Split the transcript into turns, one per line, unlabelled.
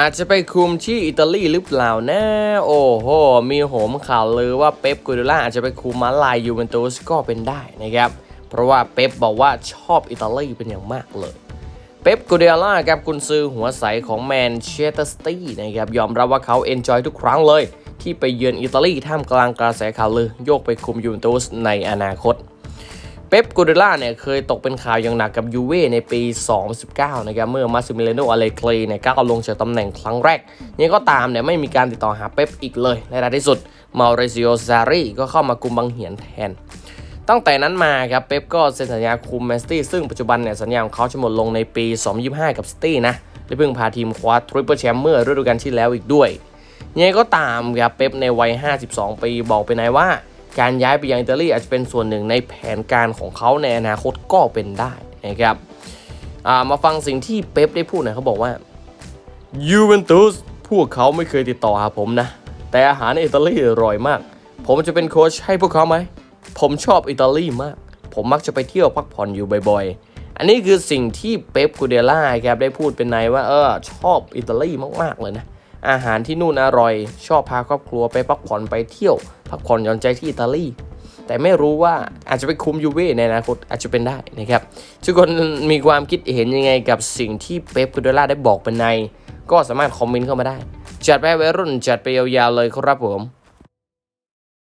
อาจจะไปคุมที่อิตาลีหรือเปล่านะ โอ้โห มีโหมข่าวลือว่าเป๊ปกูเดล่าอาจจะไปคุมมาลายยูเวนตุสก็เป็นได้นะครับ เพราะว่าเป๊ปบอกว่าชอบอิตาลีเป็นอย่างมากเลย เป๊ปกูเดล่าครับกุนซือหัวใสของแมนเชสเตอร์ซิตี้นะครับยอมรับว่าเขาเอนจอยทุกครั้งเลย ที่ไปเยือนอิตาลีท่ามกลางกระแสข่าวลือโยกไปคุมยูเวนตุสในอนาคต เป๊ปกูเดล่าเนี่ยเคยตกเป็นข่าวอย่างหนักกับยูเว่ในปี 2019 นะครับเมื่อมาซิมิเลโนอเลกรีเนี่ยก้าวลงจากตำแหน่งครั้งแรกยังก็ตามเนี่ยไม่มีการติดต่อหาเป๊ปอีกเลยในที่สุดมาริซิโอซารีก็เข้ามากุมบังเหียนแทน ตั้งแต่นั้นมาครับเป๊ปก็เซ็นสัญญาคุมแมนซิตี้ซึ่งปัจจุบันเนี่ยสัญญาของเขาจะหมดลงในปี 2025 กับซิตี้นะและเพิ่งพาทีมคว้าทริปเปิลแชมป์เมื่อฤดูกาลที่แล้วอีกด้วยยังไงก็ตามครับเป๊ปในวัย 52 ปีบอกไปไหนว่า การย้ายไปยังอิตาลีอาจจะเป็นส่วนหนึ่งในแผนการของเขาในอนาคตก็เป็นได้นะครับามาฟังสิ่งที่เป๊ปได้พูดน่อยเขาบอกว่ายูเวนตุสพวกเขาไม่เคยติดต่อหาผมนะ แต่อาหารในอิตาลีอร่อยมาก ผมจะเป็นโค้ชให้พวกเขาไหม ผมชอบอิตาลีมาก ผมมักจะไปเที่ยวพักผ่อนอยู่บ่อยๆ อันนี้คือสิ่งที่เป๊ปกูเดล่าครับได้พูดเป็นในว่าเออชอบอิตาลีมากๆเลยนะ อาหารที่นู่นอร่อย ชอบพาครอบครัวไปพักผ่อนไปเที่ยว พักผ่อนหย่อนใจที่อิตาลี แต่ไม่รู้ว่าอาจจะไปคุมยูเว่ในอนาคตอาจจะเป็นได้นะครับ ทุกคนมีความคิดเห็นยังไงกับสิ่งที่เป๊ปกูเดล่าได้บอกเป็นใน ก็สามารถคอมเมนต์เข้ามาได้ จัดไปให้วัยรุ่นจัดไปยาวๆเลยครับผม